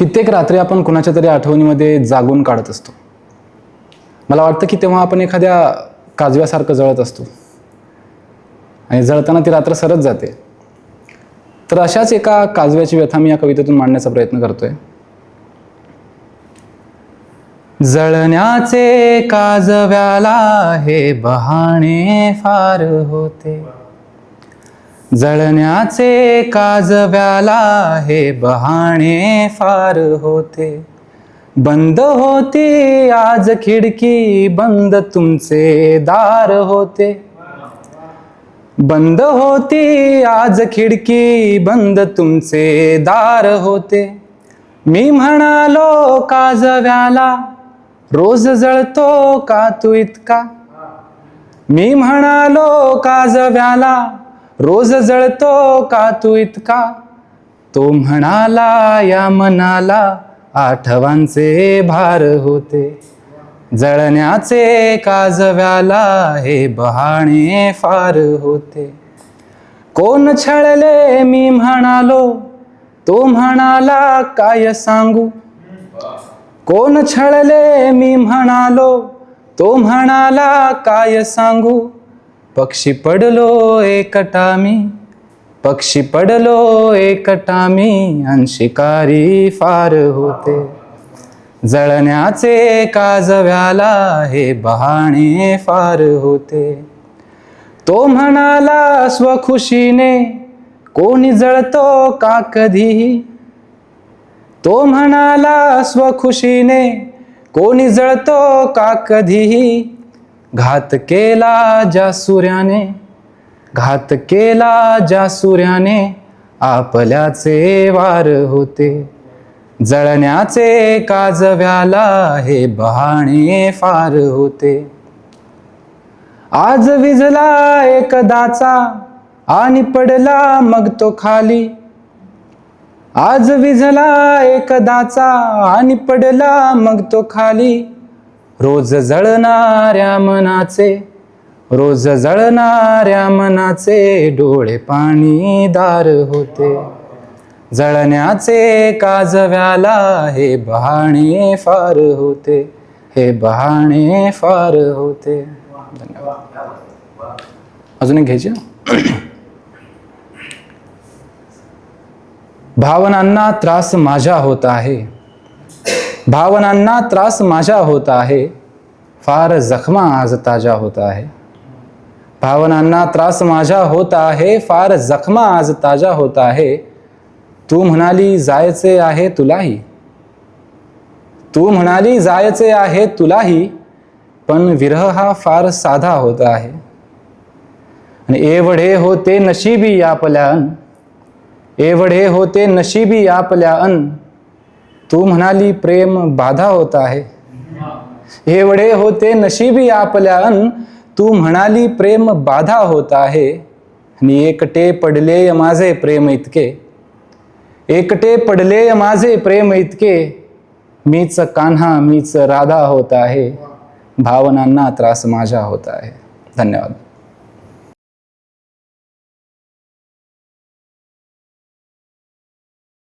कित्येक रात्री आपण कुणाच्या तरी आठवणीमध्ये जागून काढत असतो. मला वाटतं की तेव्हा आपण एखाद्या काजव्यासारखं जळत असतो. आणि जळताना ती रात्र सरत जाते. तर अशाच एका काजव्याची व्यथा मी या कवितेतून मांडण्याचा प्रयत्न करतोय. जळण्याचे काजव्याला हे बहाणे फार होते. जळण्याचे काजव्याला हे बहाणे फार होते. बंद होती आज खिडकी बंद तुमचे दार होते. बंद होती आज खिडकी बंद तुमचे दार होते. मी म्हणालो काजव्याला रोज जळतो का तू इतका? मी म्हणालो काजव्याला रोज जळतो का तू इतका? तो म्हणाला या मनाला आठवांचे भार होते. जळण्याचे काजव्याला हे बहाणे फार होते. कोण छळले मी म्हणालो तो म्हणाला काय सांगू? कोण छळले मी म्हणालो तो म्हणाला काय सांगू? पक्षी पडलो एकटा मी पक्षी पडलो एकटा मी आणि शिकारी फार होते. जळण्याचे काजव्याला हे बहाणे फार होते. तो म्हणाला स्वखुशीने कोणी जळतो का कधीही तो म्हणाला स्वखुशीने कोणी जळतो का कधीही घात केला ज्या सूर्याने घात केला ज्या सूर्याने आपल्याचे वार होते. जळण्याचे काजव्याला हे बहाणे फार होते. आज विजला एकदाचा आणि पडला मग तो खाली. आज विजला एकदाचा आणि पडला मग तो खाली. रोज जळणाऱ्या मनाचे रोज जळणाऱ्या मनाचे डोळे पाणीदार होते. जळण्याचे काजव्याला हे बहाणे फार होते. हे बहाणे फार होते. धन्यवाद. अजून एक घ्यायची भावनांना त्रास माझ्या होत आहे. भावनांना त्रास माझ्या होत आहे. फार जखमा आज ताज्या होत आहे. भावनांना त्रास माझ्या होत आहे फार जखमा आज ताज्या होत आहे. तू म्हणाली जायचे आहे तुलाही. तू म्हणाली जायचे आहे तुलाही पण विरह हा फार साधा होत आहे. आणि एवढे होते नशिबी आपल्या अन एवढे होते नशिबी आपल्या अन तू म्हणाली प्रेम बाधा होत आहे. एवढे होते नशिबी आपल्या अन तू म्हणाली प्रेम बाधा होत आहे. आणि एकटे पडले माझे प्रेम इतके. एकटे पडले माझे प्रेम इतके. मीच कान्हा मीच राधा होत आहे. भावनांना त्रास माझ्या होत आहे. धन्यवाद.